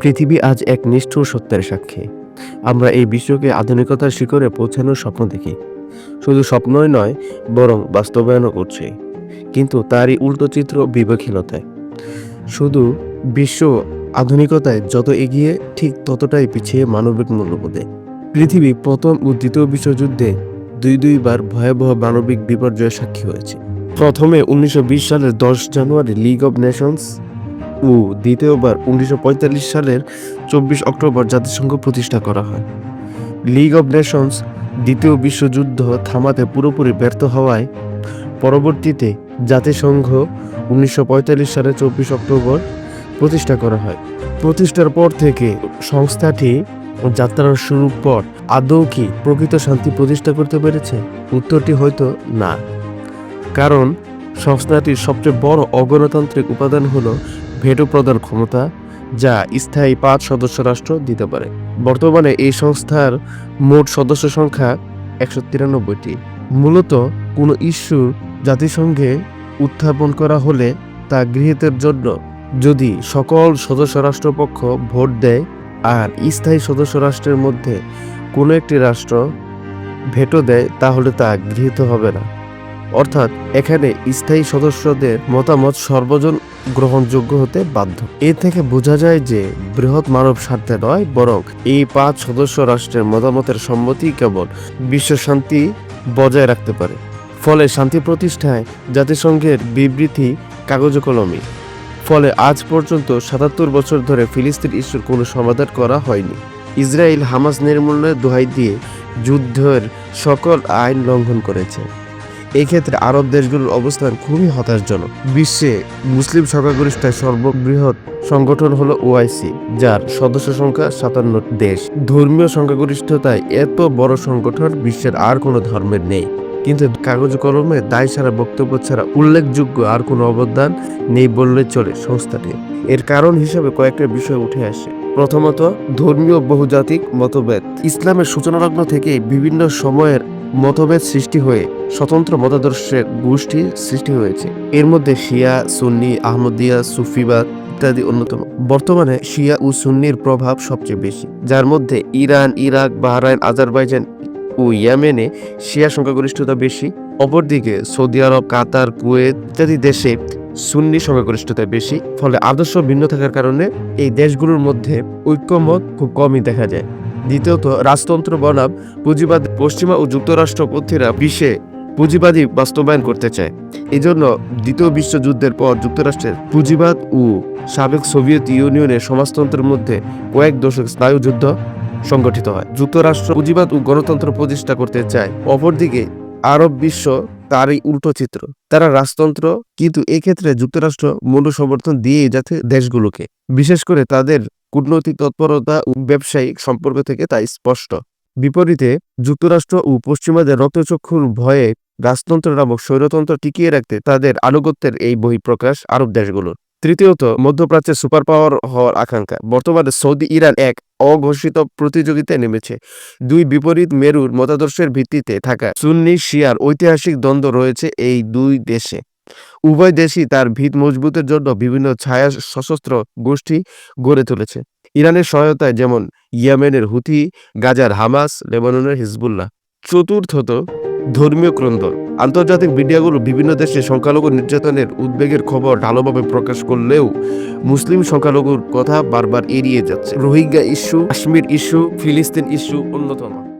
পৃথিবী আজ এক নিষ্ঠুর সত্যের সাক্ষী। আমরা এই বিশ্বকে আধুনিকতার শিখরে পৌঁছানোর স্বপ্ন দেখি। শুধু স্বপ্নই নয়, বরং বাস্তবায়নও করছে। কিন্তু তারই উল্টো চিত্র বিবেকহীনতায়। শুধু বিশ্ব আধুনিকতায় যত এগিয়ে, ঠিক ততটাই পিছিয়ে মানবিক মূল্যবোধে। পৃথিবী প্রথম ও দ্বিতীয় বিশ্বযুদ্ধে দুই দুইবার ভয়াবহ মানবিক বিপর্যয়ের সাক্ষী হয়েছে। প্রথমে উনিশশো বিশ সালের দশ জানুয়ারি লিগ অব নেশনস ও দ্বিতীয়বার উনিশশো পঁয়তাল্লিশ সালের চব্বিশ অক্টোবর জাতিসংঘ প্রতিষ্ঠা করা হয়। লিগ অব নেশনস দ্বিতীয় বিশ্বযুদ্ধ থামাতে পুরোপুরি ব্যর্থ হওয়ায় পরবর্তীতে জাতিসংঘ উনিশশো সালের চব্বিশ অক্টোবর প্রতিষ্ঠা করা হয়। প্রতিষ্ঠার পর থেকে সংস্থাটি যাত্রার শুরুর পর আদৌ কি প্রকৃত শান্তি প্রতিষ্ঠা করতে পেরেছে? উত্তরটি হয়তো না। কারণ সংস্থাটির সবচেয়ে বড় অগণতান্ত্রিক উপাদান হলো ভেটো প্রদান ক্ষমতা যা স্থায়ী পাঁচ সদস্য রাষ্ট্র দিতে পারে। বর্তমানে এই সংস্থার মোট সদস্য সংখ্যা একশো তিরানব্বইটি। মূলত কোনো ইস্যু জাতিসংঘে উত্থাপন করা হলে তা গৃহীতের জন্য যদি সকল সদস্য রাষ্ট্রপক্ষ ভোট দেয় আর স্থায়ী সদস্য রাষ্ট্রের মধ্যে কোনো একটি রাষ্ট্র ভেটো দেয়, তাহলে তা গৃহীত হবে না। অর্থাৎ এখানে স্থায়ী সদস্যদের মতামত সর্বজন গ্রহণযোগ্য হতে বাধ্য। এ থেকে বোঝা যায় যে বৃহৎ মানব স্বার্থে নয়, বরং এই পাঁচ সদস্য রাষ্ট্রের মতামতের সম্মতি কেবল বিশ্ব শান্তি বজায় রাখতে পারে। ফলে শান্তি প্রতিষ্ঠায় জাতিসংঘের বিবৃতি কাগজ কলমে। ফলে আজ পর্যন্ত সাতাত্তর বছর ধরে ফিলিস্তিন ইস্যুর কোনো সমাধান করা হয়নি। ইসরায়েল হামাস নির্মূলনের দোহাই দিয়ে যুদ্ধের সকল আইন লঙ্ঘন করেছে। এই ক্ষেত্রে আরব দেশগুলোর অবস্থান খুবই হতাশজনক। বিশ্বে মুসলিম সংখ্যাগরিষ্ঠের সর্ববৃহৎ সংগঠন হলো ওআইসি যার সদস্য সংখ্যা সাতান্ন দেশ। ধর্মীয় সংখ্যাগরিষ্ঠতায় এত বড় সংগঠন বিশ্বের আর কোনো ধর্মের নেই। কিন্তু কাগজ কলমে দায় সারা বক্তব্য ছাড়া উল্লেখযোগ্য আর কোনো অবদান নেই বললে চলে সংস্থাটি। এর কারণ হিসেবে কয়েকটা বিষয় উঠে আসে। প্রথমত, ধর্মীয় বহুজাতিক মতভেদ। ইসলামের সূচনালগ্ন থেকে বিভিন্ন সময়ের মতভেদ সৃষ্টি হয়ে স্বতন্ত্র মতাদর্শের গোষ্ঠী সৃষ্টি হয়েছে। এর মধ্যে শিয়া, সুন্নি, আহমদিয়া সুফিবাদ ইত্যাদি অন্যতম। বর্তমানে শিয়া ও সুন্নির প্রভাব সবচেয়ে বেশি, যার মধ্যে ইরান, ইরাক, বাহরাইন, আজারবাইজান ও ইয়ামেনে শিয়া সংখ্যাগরিষ্ঠতা বেশি। অপরদিকে সৌদি আরব, কাতার, কুয়েত ইত্যাদি দেশে সুন্নি সংখ্যাগরিষ্ঠতা বেশি, ফলে আদর্শ ভিন্ন থাকার কারণে এই দেশগুলোর মধ্যে ঐক্যমত খুব কমই দেখা যায়। দ্বিতীয়ত, রাজতন্ত্র বনাম পুঁজিবাদ পশ্চিমা ও যুক্তরাষ্ট্রপন্থীরা বিশ্বে পুঁজিবাদী বাস্তবায়ন করতে চায়। এজন্য দ্বিতীয় বিশ্বযুদ্ধের পর যুক্তরাষ্ট্রের পুঁজিবাদ ও সাবেক সোভিয়েত ইউনিয়নের সমাজতন্ত্রের মধ্যে কয়েক দশক স্নায়ুযুদ্ধ সংগঠিত হয়। যুক্তরাষ্ট্র পুঁজিবাদ ও গণতন্ত্র প্রতিষ্ঠা করতে চায়। অপরদিকে, আরব বিশ্ব তারই উল্টো চিত্র। তারা রাজতন্ত্র, কিন্তু এক্ষেত্রে যুক্তরাষ্ট্র মূল্য সমর্থন দিয়ে যাচ্ছে দেশগুলোকে। বিশেষ করে তাদের কূটনৈতিক তৎপরতা ও ব্যবসায়িক সম্পর্ক থেকে তা স্পষ্ট। বিপরীতে, যুক্তরাষ্ট্র ও পশ্চিমাদের রক্তচক্ষুর ভয়ে রাজতন্ত্র নামক স্বৈরতন্ত্র টিকিয়ে রাখতে তাদের আনুগত্যের এই বহিঃপ্রকাশ আরব দেশগুলোর। তৃতীয়ত, মধ্যপ্রাচ্যে সুপার পাওয়ার হওয়ার আকাঙ্ক্ষা। বর্তমানে সৌদি, ইরান এক অঘোষিত প্রতিযোগিতায় নেমেছে। দুই বিপরীত মেরুর মতাদর্শের ভিত্তিতে থাকা সুন্নি শিয়ার ঐতিহাসিক দ্বন্দ্ব রয়েছে এই দুই দেশে। উভয় দেশই তার ভিত মজবুতের জন্য বিভিন্ন ছায়া সশস্ত্র গোষ্ঠী গড়ে তুলেছে। ইরানের সহায়তায় যেমন ইয়েমেনের হুথি, গাজার হামাস, লেবাননের হিজবুল্লাহ। চতুর্থত, ধর্মীয় ক্রন্দন। আন্তর্জাতিক মিডিয়াগুলো বিভিন্ন দেশে সংখ্যালঘু নির্যাতনের উদ্বেগের খবর ঢালোভাবে প্রকাশ করলেও মুসলিম সংখ্যালঘুর কথা বারবার এড়িয়ে যাচ্ছে। রোহিঙ্গা ইস্যু, কাশ্মীর ইস্যু, ফিলিস্তিন ইস্যু অন্যতম।